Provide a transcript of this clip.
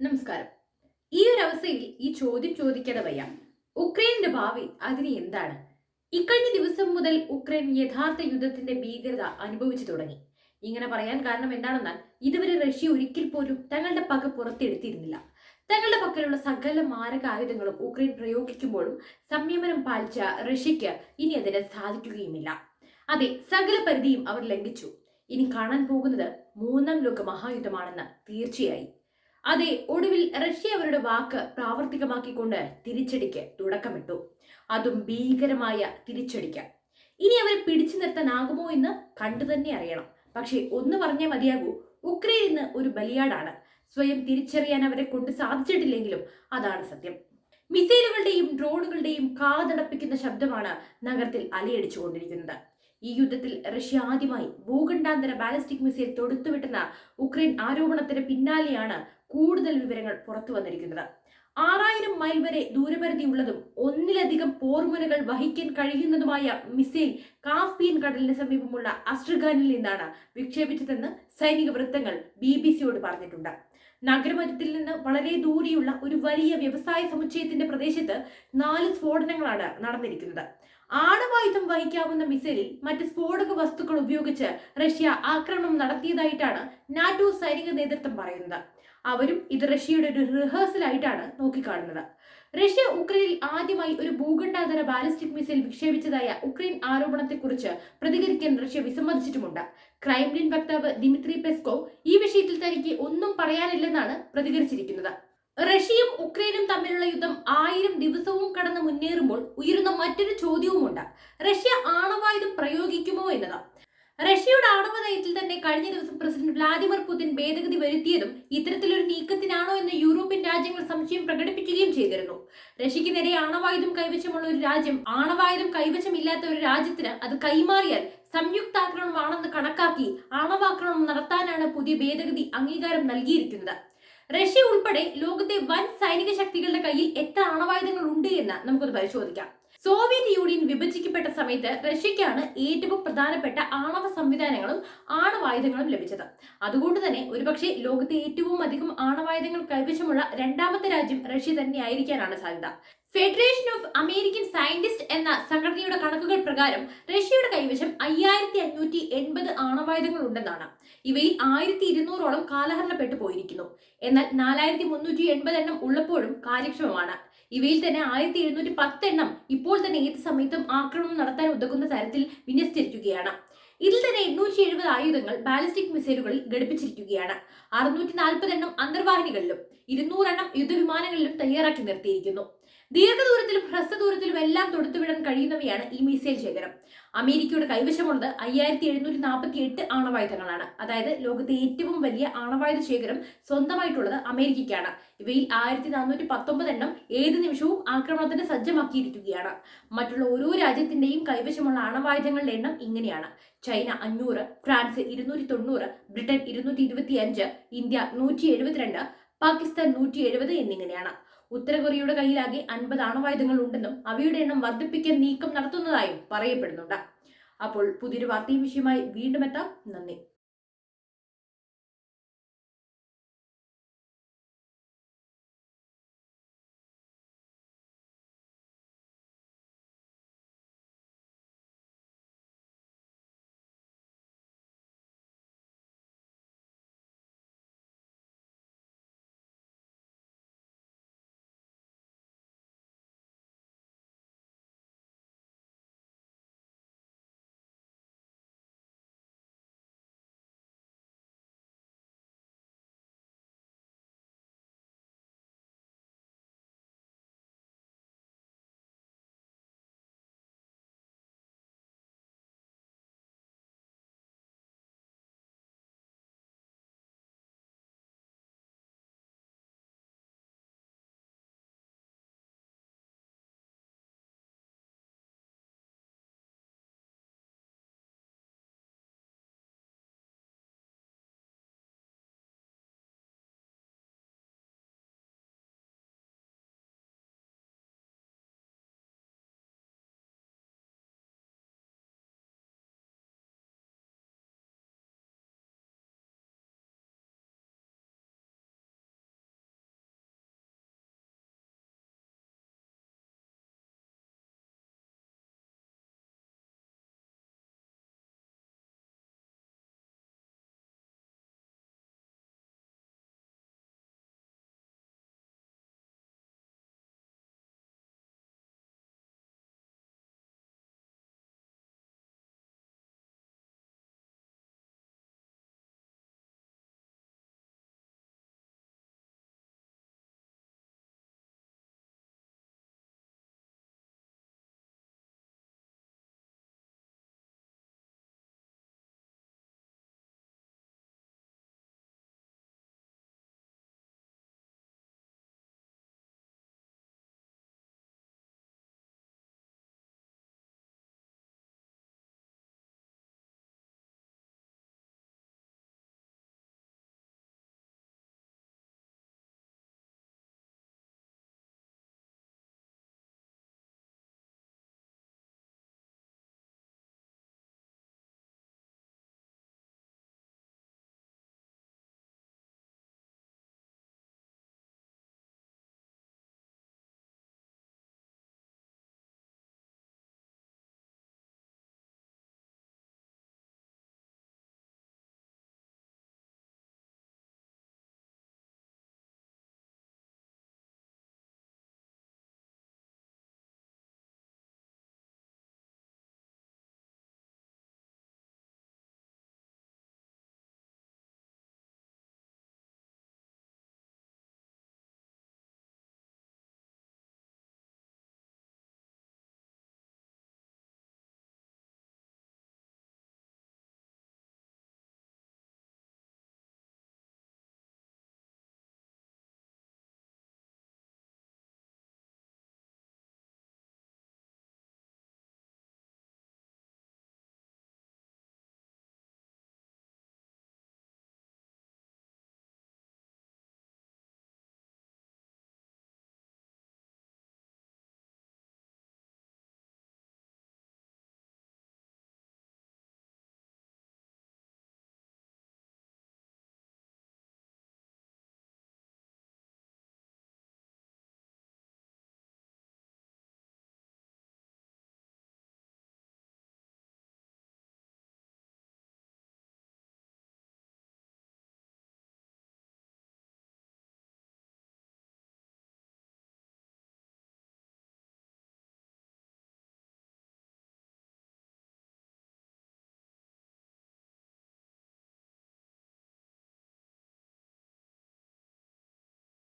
നമസ്കാരം. ഈ ഒരു അവസ്ഥയിൽ ഈ ചോദ്യം ചോദിക്കാതെ വയ്യ. ഉക്രൈനിന്റെ ഭാവി അതിന് എന്താണ്? ഇക്കഴിഞ്ഞ ദിവസം മുതൽ ഉക്രൈൻ യഥാർത്ഥ യുദ്ധത്തിന്റെ ഭീകരത അനുഭവിച്ചു തുടങ്ങി. ഇങ്ങനെ പറയാൻ കാരണം എന്താണെന്നാൽ ഇതുവരെ റഷ്യ ഒരിക്കൽ പോലും തങ്ങളുടെ പക പുറത്തെടുത്തിരുന്നില്ല. തങ്ങളുടെ പക്കലുള്ള സകല മാരക ആയുധങ്ങളും ഉക്രൈൻ പ്രയോഗിക്കുമ്പോഴും സംയമനം പാലിച്ച റഷ്യക്ക് ഇനി അതിന് സാധിക്കുകയുമില്ല. അതെ സകല പരിധിയും അവർ ലംഘിച്ചു. ഇനി കാണാൻ പോകുന്നത് മൂന്നാം ലോക മഹായുദ്ധമാണെന്ന് തീർച്ചയായി. അതെ ഒടുവിൽ റഷ്യ അവരുടെ വാക്ക് പ്രാവർത്തികമാക്കിക്കൊണ്ട് തിരിച്ചടിക്ക് തുടക്കമിട്ടു. അതും ഭീകരമായ തിരിച്ചടിക്ക്. ഇനി അവരെ പിടിച്ചു നിർത്താനാകുമോ എന്ന് കണ്ടു തന്നെ അറിയണം. പക്ഷേ ഒന്ന് പറഞ്ഞേ മതിയാകൂ. ഉക്രൈൻ ഇന്ന് ഒരു ബലിയാടാണ്. സ്വയം തിരിച്ചറിയാൻ അവരെ കൊണ്ട് സാധിച്ചിട്ടില്ലെങ്കിലും അതാണ് സത്യം. മിസൈലുകളുടെയും ഡ്രോണുകളുടെയും കാതടപ്പിക്കുന്ന ശബ്ദമാണ് നഗരത്തിൽ അലയടിച്ചുകൊണ്ടിരിക്കുന്നത്. ഈ യുദ്ധത്തിൽ റഷ്യ ആദ്യമായി ഭൂഖണ്ഡാന്തര ബാലിസ്റ്റിക് മിസൈൽ തൊടുത്തുവിട്ടെന്ന ഉക്രൈൻ ആരോപണത്തിന് പിന്നാലെയാണ് കൂടുതൽ വിവരങ്ങൾ പുറത്തു വന്നിരിക്കുന്നത്. ആറായിരം മൈൽ വരെ ദൂരപരിധി ഉള്ളതും ഒന്നിലധികം പോർമുനകൾ വഹിക്കാൻ കഴിയുന്നതുമായ മിസൈൽ കാസ്പിയൻ കടലിന് സമീപമുള്ള അസ്ട്രഖാനിൽ നിന്നാണ് വിക്ഷേപിച്ചതെന്ന് സൈനിക വൃത്തങ്ങൾ ബി ബി സിയോട് പറഞ്ഞിട്ടുണ്ട്. നഗരമധ്യത്തിൽ നിന്ന് വളരെ ദൂരെയുള്ള ഒരു വലിയ വ്യവസായ സമുച്ചയത്തിന്റെ പ്രദേശത്ത് നാല് സ്ഫോടനങ്ങളാണ് നടന്നിരിക്കുന്നത്. ആണവായുധം വഹിക്കാവുന്ന മിസൈലിൽ മറ്റ് സ്ഫോടക വസ്തുക്കൾ ഉപയോഗിച്ച് റഷ്യ ആക്രമണം നടത്തിയതായിട്ടാണ് നാറ്റോ സൈനിക നേതൃത്വം പറയുന്നത്. അവരും ഇത് റഷ്യയുടെ ഒരു റിഹേഴ്സൽ ആയിട്ടാണ് നോക്കിക്കാണുന്നത്. റഷ്യ ഉക്രൈനിൽ ആദ്യമായി ഒരു ഭൂഖണ്ഡാന്തര ബാലിസ്റ്റിക് മിസൈൽ വിക്ഷേപിച്ചതായ ഉക്രൈൻ ആരോപണത്തെക്കുറിച്ച് പ്രതികരിക്കാൻ റഷ്യ വിസമ്മതിച്ചിട്ടുമുണ്ട്. ക്രൈംലിൻ വക്താവ് ദിമിത്രി പെസ്കോ ഈ വിഷയത്തിൽ തനിക്ക് ഒന്നും പറയാനില്ലെന്നാണ് പ്രതികരിച്ചിരിക്കുന്നത്. റഷ്യയും ഉക്രൈനും തമ്മിലുള്ള യുദ്ധം ആയിരം ദിവസവും കടന്ന് മുന്നേറുമ്പോൾ ഉയരുന്ന മറ്റൊരു ചോദ്യവുമുണ്ട്. റഷ്യ ആണവായുധം പ്രയോഗിക്കുമോ എന്നത്. റഷ്യയുടെ ആണവ നയത്തിൽ തന്നെ കഴിഞ്ഞ ദിവസം പ്രസിഡന്റ് വ്ലാദിമിർ പുതിൻ ഭേദഗതി വരുത്തിയതും ഇത്തരത്തിലൊരു നീക്കത്തിനാണോ എന്ന് യൂറോപ്യൻ രാജ്യങ്ങൾ സംശയം പ്രകടിപ്പിക്കുകയും ചെയ്തിരുന്നു. റഷ്യക്ക് നേരെ ആണവായുധം കൈവശമുള്ള ഒരു രാജ്യം ആണവായുധം കൈവശമില്ലാത്ത ഒരു രാജ്യത്തിന് അത് കൈമാറിയാൽ സംയുക്താക്രമണമാണെന്ന് കണക്കാക്കി ആണവാക്രമണം നടത്താനാണ് പുതിയ ഭേദഗതി അംഗീകാരം നൽകിയിരിക്കുന്നത്. റഷ്യ ഉൾപ്പെടെ ലോകത്തെ വൻ സൈനിക ശക്തികളുടെ കയ്യിൽ എത്ര ആണവായുധങ്ങൾ ഉണ്ട് എന്ന് നമുക്കൊന്ന് പരിശോധിക്കാം. സോവിയറ്റ് യൂണിയൻ വിഭജിക്കപ്പെട്ട സമയത്ത് റഷ്യക്കാണ് ഏറ്റവും പ്രധാനപ്പെട്ട ആണവ സംവിധാനങ്ങളും ആണവായുധങ്ങളും ലഭിച്ചത്. അതുകൊണ്ട് തന്നെ ഒരുപക്ഷെ ലോകത്തെ ഏറ്റവും അധികം ആണവായുധങ്ങൾ കൈവശമുള്ള രണ്ടാമത്തെ രാജ്യം റഷ്യ തന്നെ ആയിരിക്കാനാണ് സാധ്യത. ഫെഡറേഷൻ ഓഫ് അമേരിക്കൻ സയന്റിസ്റ്റ് എന്ന സംഘടനയുടെ കണക്കുകൾ പ്രകാരം റഷ്യയുടെ കൈവശം അയ്യായിരത്തി അഞ്ഞൂറ്റി എൺപത് ആണവായുധങ്ങൾ ഉണ്ടെന്നാണ്. ഇവയിൽ ആയിരത്തി ഇരുന്നൂറോളം കാലഹരണപ്പെട്ടു പോയിരിക്കുന്നു. എന്നാൽ നാലായിരത്തി മുന്നൂറ്റി എൺപത് എണ്ണം ഉള്ളപ്പോഴും കാര്യക്ഷമമാണ്. ഇവയിൽ തന്നെ ആയിരത്തി എഴുന്നൂറ്റി പത്ത് എണ്ണം ഇപ്പോൾ തന്നെ ഏത് സമയത്തും ആക്രമണം നടത്താൻ ഉതകുന്ന തരത്തിൽ വിന്യസിച്ചിരിക്കുകയാണ്. ഇതിൽ തന്നെ എണ്ണൂറ്റി എഴുപത് ആയുധങ്ങൾ ബാലിസ്റ്റിക് മിസൈലുകളിൽ ഘടിപ്പിച്ചിരിക്കുകയാണ്. അറുന്നൂറ്റി നാൽപ്പത് എണ്ണം അന്തർവാഹിനികളിലും ഇരുന്നൂറെണ്ണം യുദ്ധവിമാനങ്ങളിലും തയ്യാറാക്കി നിർത്തിയിരിക്കുന്നു. ദീർഘദൂരത്തിലും ഹ്രസ്വദൂരത്തിലും എല്ലാം തൊടുത്തുവിടാൻ കഴിയുന്നവയാണ് ഈ മിസൈൽ ശേഖരം. അമേരിക്കയുടെ കൈവശമുള്ളത് അയ്യായിരത്തി എഴുന്നൂറ്റി നാൽപ്പത്തി എട്ട് ആണവായുധങ്ങളാണ്. അതായത് ലോകത്തെ ഏറ്റവും വലിയ ആണവായുധ ശേഖരം സ്വന്തമായിട്ടുള്ളത് അമേരിക്കയ്ക്കാണ്. ഇവയിൽ ആയിരത്തി നാനൂറ്റി പത്തൊമ്പത് എണ്ണം ഏത് നിമിഷവും ആക്രമണത്തിന് സജ്ജമാക്കിയിരിക്കുകയാണ്. മറ്റുള്ള ഓരോ രാജ്യത്തിന്റെയും കൈവശമുള്ള ആണവായുധങ്ങളുടെ എണ്ണം ഇങ്ങനെയാണ്. ചൈന അഞ്ഞൂറ് ഫ്രാൻസ് ഇരുന്നൂറ്റി തൊണ്ണൂറ് ബ്രിട്ടൻ ഇരുന്നൂറ്റി ഇരുപത്തി അഞ്ച് ഇന്ത്യ നൂറ്റി എഴുപത്തിരണ്ട് പാകിസ്ഥാൻ നൂറ്റി എഴുപത് എന്നിങ്ങനെയാണ്. ഉത്തര കൊറിയയുടെ കയ്യിലാകെ അൻപത് ആണവായുധങ്ങൾ ഉണ്ടെന്നും അവയുടെ എണ്ണം വർദ്ധിപ്പിക്കാൻ നീക്കം നടത്തുന്നതായും പറയപ്പെടുന്നുണ്ട്. അപ്പോൾ പുതിയൊരു വാർത്തയും വിഷയമായി വീണ്ടും എത്താം. നന്ദി.